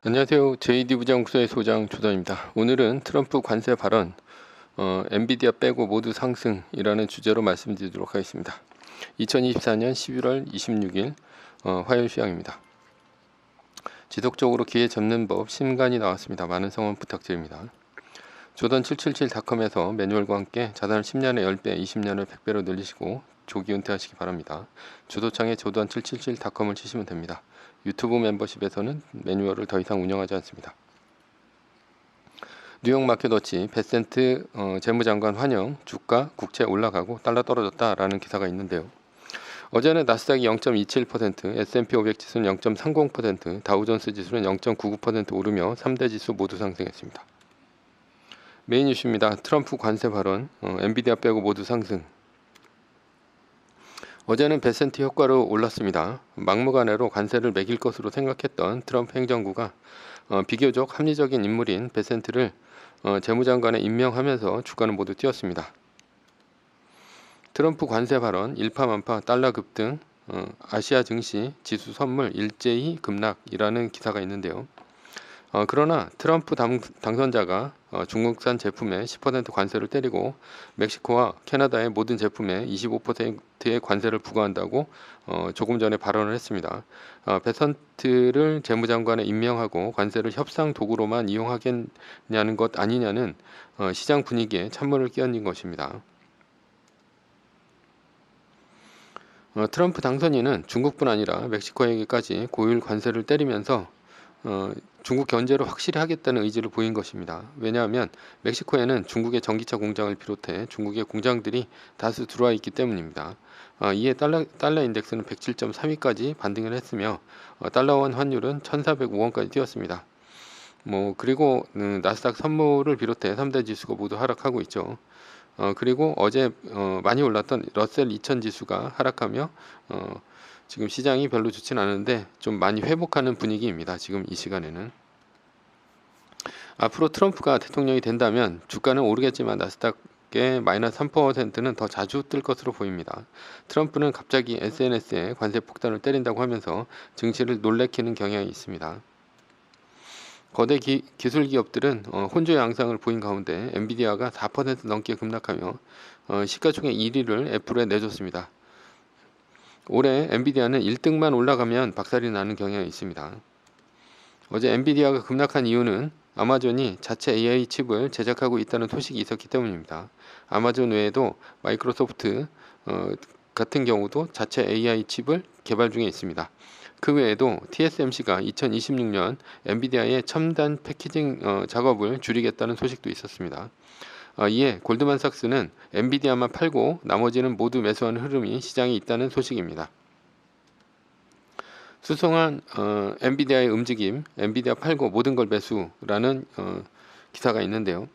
안녕하세요. JD 부장국소의 소장 조던입니다. 오늘은 트럼프 관세 발언, 어, 엔비디아 빼고 모두 상승이라는 주제로 말씀드리도록 하겠습니다. 2024년 11월 26일 어, 화요일 시황입니다. 지속적으로 기회 잡는 법 심간이 나왔습니다. 많은 성원 부탁드립니다. 조던 777닷컴에서 매뉴얼과 함께 자산을 10년에 10배, 20년을 100배로 늘리시고 조기 은퇴하시기 바랍니다. 주도창에 조던 777닷컴을 치시면 됩니다. 유튜브 멤버십에서는 매뉴얼을 더 이상 운영하지 않습니다. 뉴욕 마켓 워치 베센트 어, 재무장관 환영 주가 국채 올라가고 달러 떨어졌다라는 기사가 있는데요. 어제는 나스닥이 0.27%, S&P 500 지수는 0.30%, 다우존스 지수는 0.99% 오르며 3대 지수 모두 상승했습니다. 메인 이슈입니다. 트럼프 관세 발언, 어, 엔비디아 빼고 모두 상승. 어제는 베센트 효과로 올랐습니다. 막무가내로 관세를 매길 것으로 생각했던 트럼프 행정부가 어, 비교적 합리적인 인물인 베센트를 어, 재무장관에 임명하면서 주가는 모두 뛰었습니다. 트럼프 관세 발언, 일파만파 달러 급등, 어, 아시아 증시 지수 선물 일제히 급락이라는 기사가 있는데요. 어, 그러나 트럼프 당, 당선자가 어, 중국산 제품에 10% 관세를 때리고 멕시코와 캐나다의 모든 제품에 25%의 관세를 부과한다고 어, 조금 전에 발언을 했습니다. 어, 베선트를 재무장관에 임명하고 관세를 협상 도구로만 이용하겠냐는 것 아니냐는 어, 시장 분위기에 찬물을 끼얹은 것입니다. 어, 트럼프 당선인은 중국뿐 아니라 멕시코에게까지 고율 관세를 때리면서 어, 중국 견제를 확실히 하겠다는 의지를 보인 것입니다. 왜냐하면 멕시코에는 중국의 전기차 공장을 비롯해 중국의 공장들이 다수 들어와 있기 때문입니다. 어, 이에 달러, 달러 인덱스는 107.3위까지 반등을 했으며 어, 달러원 환율은 1,405원까지 뛰었습니다. 뭐 그리고 음, 나스닥 선물을 비롯해 3대 지수가 모두 하락하고 있죠. 어, 그리고 어제 어, 많이 올랐던 러셀 2000 지수가 하락하며 어, 지금 시장이 별로 좋지는 않은데 좀 많이 회복하는 분위기입니다. 지금 이 시간에는. 앞으로 트럼프가 대통령이 된다면 주가는 오르겠지만 나스닥의 마이너스 3%는 더 자주 뜰 것으로 보입니다. 트럼프는 갑자기 SNS에 관세 폭탄을 때린다고 하면서 증시를 놀래키는 경향이 있습니다. 거대 기, 술 기업들은 어, 혼조 양상을 보인 가운데 엔비디아가 4% 넘게 급락하며 어, 시가총액 1위를 애플에 내줬습니다. 올해 엔비디아는 1등만 올라가면 박살이 나는 경향이 있습니다. 어제 엔비디아가 급락한 이유는 아마존이 자체 AI 칩을 제작하고 있다는 소식이 있었기 때문입니다. 아마존 외에도 마이크로소프트 어, 같은 경우도 자체 AI 칩을 개발 중에 있습니다. 그 외에도 TSMC가 2026년 엔비디아의 첨단 패키징 어, 작업을 줄이겠다는 소식도 있었습니다. 어, 이에 골드만삭스는 엔비디아만 팔고 나머지는 모두 매수하는 흐름이 시장에 있다는 소식입니다. 수송한 어, 엔비디아의 움직임, 엔비디아 팔고 모든 걸 매수라는 어, 기사가 있는데요.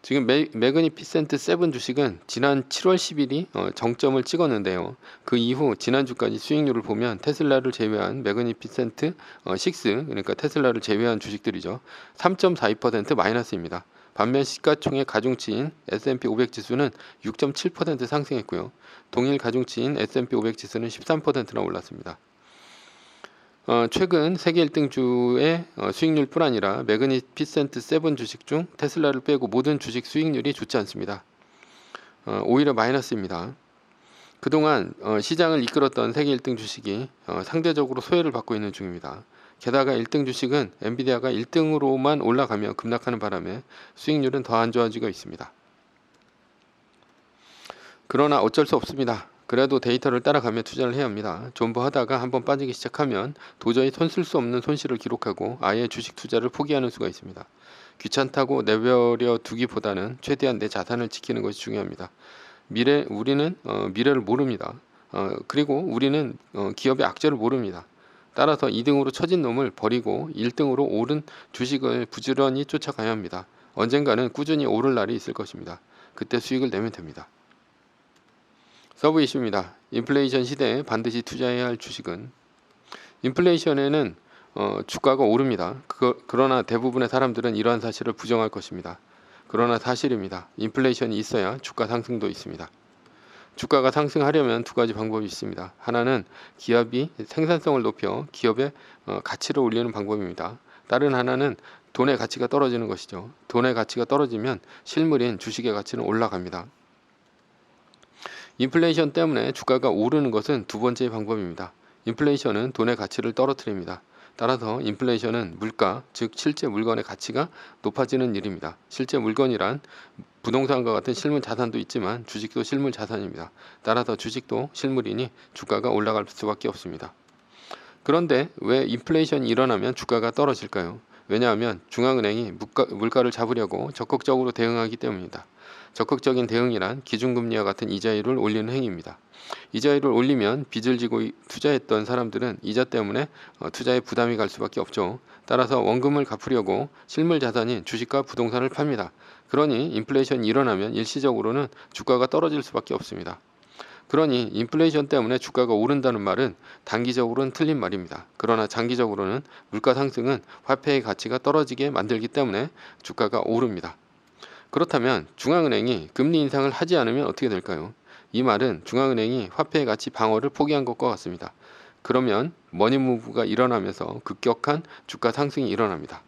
지금 매, 매그니피센트 7 주식은 지난 7월 10일이 어, 정점을 찍었는데요. 그 이후 지난주까지 수익률을 보면 테슬라를 제외한 매그니피센트 어, 6 그러니까 테슬라를 제외한 주식들이죠. 3.42% 마이너스입니다. 반면 시가총액 가중치인 S&P 500 지수는 6.7% 상승했고요. 동일 가중치인 S&P 500 지수는 13%나 올랐습니다. 어, 최근 세계 1등 주의 어, 수익률뿐 아니라 매그니피센트 7 주식 중 테슬라를 빼고 모든 주식 수익률이 좋지 않습니다. 어, 오히려 마이너스입니다. 그동안 어, 시장을 이끌었던 세계 1등 주식이 어, 상대적으로 소외를 받고 있는 중입니다. 게다가 1등 주식은 엔비디아가 1등으로만 올라가며 급락하는 바람에 수익률은 더 안 좋아지고 있습니다. 그러나 어쩔 수 없습니다. 그래도 데이터를 따라가며 투자를 해야 합니다. 존버하다가 한번 빠지기 시작하면 도저히 손 쓸 수 없는 손실을 기록하고 아예 주식 투자를 포기하는 수가 있습니다. 귀찮다고 내버려 두기보다는 최대한 내 자산을 지키는 것이 중요합니다. 미래 우리는 어, 미래를 모릅니다. 어, 그리고 우리는 어, 기업의 악재를 모릅니다. 따라서 2등으로 처진 놈을 버리고 1등으로 오른 주식을 부지런히 쫓아가야 합니다. 언젠가는 꾸준히 오를 날이 있을 것입니다. 그때 수익을 내면 됩니다. 서브 이슈입니다. 인플레이션 시대에 반드시 투자해야 할 주식은 인플레이션에는 어, 주가가 오릅니다. 그, 그러나 대부분의 사람들은 이러한 사실을 부정할 것입니다. 그러나 사실입니다. 인플레이션이 있어야 주가 상승도 있습니다. 주가가 상승하려면 두 가지 방법이 있습니다. 하나는 기업이 생산성을 높여 기업의 어, 가치를 올리는 방법입니다. 다른 하나는 돈의 가치가 떨어지는 것이죠. 돈의 가치가 떨어지면 실물인 주식의 가치는 올라갑니다. 인플레이션 때문에 주가가 오르는 것은 두 번째 방법입니다. 인플레이션은 돈의 가치를 떨어뜨립니다. 따라서 인플레이션은 물가, 즉 실제 물건의 가치가 높아지는 일입니다. 실제 물건이란 부동산과 같은 실물 자산도 있지만 주식도 실물 자산입니다. 따라서 주식도 실물이니 주가가 올라갈 수밖에 없습니다. 그런데 왜 인플레이션이 일어나면 주가가 떨어질까요? 왜냐하면 중앙은행이 물가, 물가를 잡으려고 적극적으로 대응하기 때문입니다. 적극적인 대응이란 기준금리와 같은 이자율을 올리는 행위입니다. 이자율을 올리면 빚을 지고 투자했던 사람들은 이자 때문에 어, 투자에 부담이 갈 수밖에 없죠. 따라서 원금을 갚으려고 실물 자산인 주식과 부동산을 팝니다. 그러니 인플레이션이 일어나면 일시적으로는 주가가 떨어질 수밖에 없습니다. 그러니 인플레이션 때문에 주가가 오른다는 말은 단기적으로는 틀린 말입니다. 그러나 장기적으로는 물가 상승은 화폐의 가치가 떨어지게 만들기 때문에 주가가 오릅니다. 그렇다면 중앙은행이 금리 인상을 하지 않으면 어떻게 될까요? 이 말은 중앙은행이 화폐의 가치 방어를 포기한 것과 같습니다. 그러면 머니무브가 일어나면서 급격한 주가 상승이 일어납니다.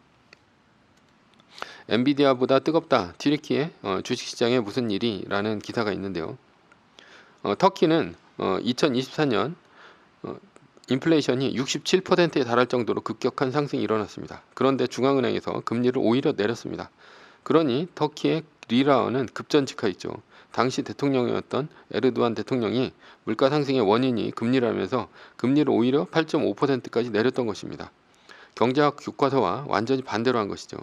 엔비디아보다 뜨겁다. 튀르키의 어, 주식시장에 무슨 일이? 라는 기사가 있는데요. 어, 터키는 어, 2024년 어, 인플레이션이 67%에 달할 정도로 급격한 상승이 일어났습니다. 그런데 중앙은행에서 금리를 오히려 내렸습니다. 그러니 터키의 리라어는 급전직하였죠. 당시 대통령이었던 에르도안 대통령이 물가 상승의 원인이 금리라면서 금리를 오히려 8.5%까지 내렸던 것입니다. 경제학 교과서와 완전히 반대로 한 것이죠.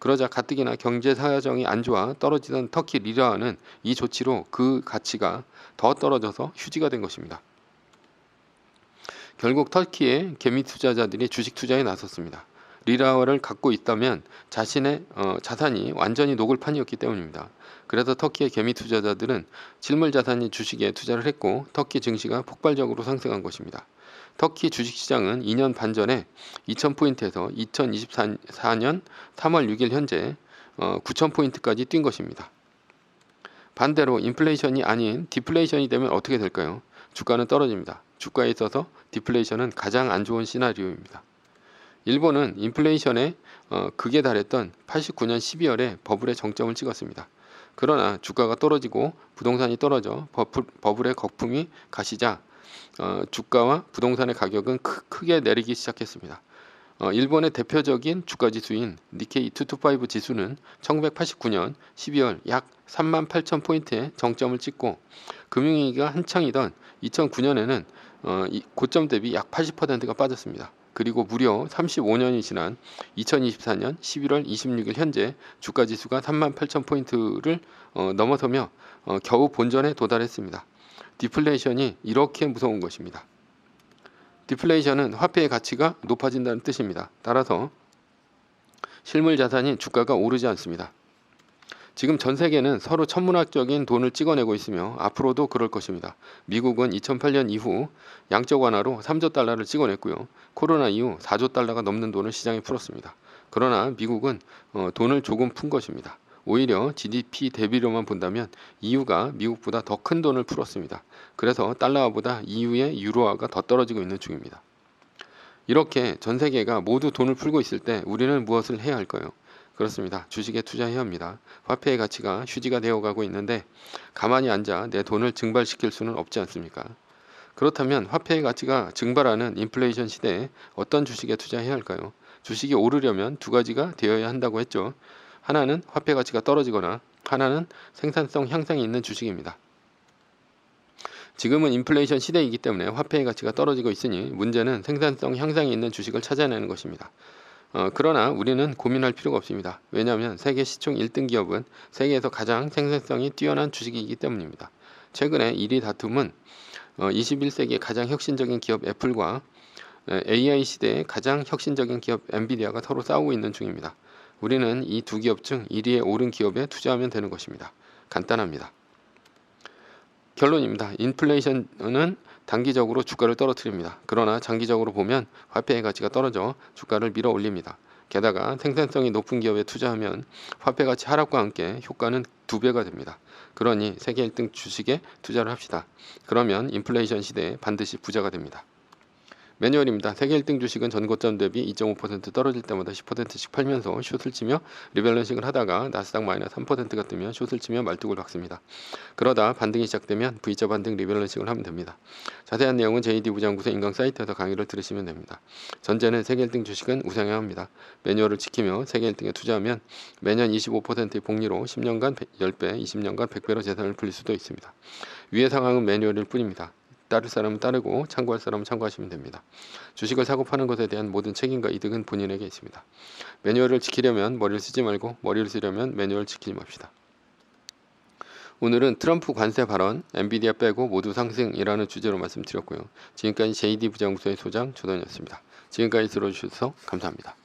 그러자 가뜩이나 경제 사정이 안 좋아 떨어지던 터키 리라는 이 조치로 그 가치가 더 떨어져서 휴지가 된 것입니다. 결국 터키의 개미 투자자들이 주식 투자에 나섰습니다. 리라를 갖고 있다면 자신의 어, 자산이 완전히 녹을 판이었기 때문입니다. 그래서 터키의 개미 투자자들은 실물 자산인 주식에 투자를 했고 터키 증시가 폭발적으로 상승한 것입니다. 터키 주식시장은 2년 반 전에 2,000포인트에서 2024년 3월 6일 현재 어, 9,000포인트까지 뛴 것입니다. 반대로 인플레이션이 아닌 디플레이션이 되면 어떻게 될까요? 주가는 떨어집니다. 주가에 있어서 디플레이션은 가장 안 좋은 시나리오입니다. 일본은 인플레이션에 어, 극에 달했던 89년 12월에 버블의 정점을 찍었습니다. 그러나 주가가 떨어지고 부동산이 떨어져 버블, 의 거품이 가시자 어, 주가와 부동산의 가격은 크, 크게 내리기 시작했습니다. 어, 일본의 대표적인 주가 지수인 니케이 225 지수는 1989년 12월 약 3만 8천 포인트의 정점을 찍고 금융위기가 한창이던 2009년에는 어, 고점 대비 약 80%가 빠졌습니다. 그리고 무려 35년이 지난 2024년 11월 26일 현재 주가 지수가 3만 8천 포인트를 어, 넘어서며 어, 겨우 본전에 도달했습니다. 디플레이션이 이렇게 무서운 것입니다. 디플레이션은 화폐의 가치가 높아진다는 뜻입니다. 따라서 실물 자산인 주가가 오르지 않습니다. 지금 전 세계는 서로 천문학적인 돈을 찍어내고 있으며 앞으로도 그럴 것입니다. 미국은 2008년 이후 양적 완화로 3조 달러를 찍어냈고요. 코로나 이후 4조 달러가 넘는 돈을 시장에 풀었습니다. 그러나 미국은 어, 돈을 조금 푼 것입니다. 오히려 GDP 대비로만 본다면 EU가 미국보다 더 큰 돈을 풀었습니다. 그래서 달러화보다 EU의 유로화가 더 떨어지고 있는 중입니다. 이렇게 전 세계가 모두 돈을 풀고 있을 때 우리는 무엇을 해야 할까요? 그렇습니다. 주식에 투자해야 합니다. 화폐의 가치가 휴지가 되어가고 있는데 가만히 앉아 내 돈을 증발시킬 수는 없지 않습니까? 그렇다면 화폐의 가치가 증발하는 인플레이션 시대에 어떤 주식에 투자해야 할까요? 주식이 오르려면 두 가지가 되어야 한다고 했죠. 하나는 화폐 가치가 떨어지거나 하나는 생산성 향상이 있는 주식입니다. 지금은 인플레이션 시대이기 때문에 화폐의 가치가 떨어지고 있으니 문제는 생산성 향상이 있는 주식을 찾아내는 것입니다. 어, 그러나 우리는 고민할 필요가 없습니다. 왜냐하면 세계 시총 1등 기업은 세계에서 가장 생산성이 뛰어난 주식이기 때문입니다. 최근에 1위 다툼은 어, 21세기의 가장 혁신적인 기업 애플과 AI 시대의 가장 혁신적인 기업 엔비디아가 서로 싸우고 있는 중입니다. 우리는 이 두 기업 중 1위에 오른 기업에 투자하면 되는 것입니다. 간단합니다. 결론입니다. 인플레이션은 단기적으로 주가를 떨어뜨립니다. 그러나 장기적으로 보면 화폐의 가치가 떨어져 주가를 밀어 올립니다. 게다가 생산성이 높은 기업에 투자하면 화폐 가치 하락과 함께 효과는 두 배가 됩니다. 그러니 세계 1등 주식에 투자를 합시다. 그러면 인플레이션 시대에 반드시 부자가 됩니다. 매뉴얼입니다. 세계 1등 주식은 전고점 대비 2.5% 떨어질 때마다 10%씩 팔면서 숏을 치며 리밸런싱을 하다가 나스닥 마이너스 3%가 뜨면 숏을 치며 말뚝을 박습니다. 그러다 반등이 시작되면 V자 반등 리밸런싱을 하면 됩니다. 자세한 내용은 JD 부장구세 인강 사이트에서 강의를 들으시면 됩니다. 전제는 세계 1등 주식은 우상해야 합니다. 매뉴얼을 지키며 세계 1등에 투자하면 매년 25%의 복리로 10년간 10배, 20년간 100배로 재산을 불릴 수도 있습니다. 위의 상황은 매뉴얼일 뿐입니다. 따를 사람은 따르고 참고할 사람은 참고하시면 됩니다. 주식을 사고 파는 것에 대한 모든 책임과 이득은 본인에게 있습니다. 매뉴얼을 지키려면 머리를 쓰지 말고 머리를 쓰려면 매뉴얼 지키지 맙시다. 오늘은 트럼프 관세 발언, 엔비디아 빼고 모두 상승이라는 주제로 말씀드렸고요. 지금까지 JD 부장부서의 소장 조던이었습니다. 지금까지 들어주셔서 감사합니다.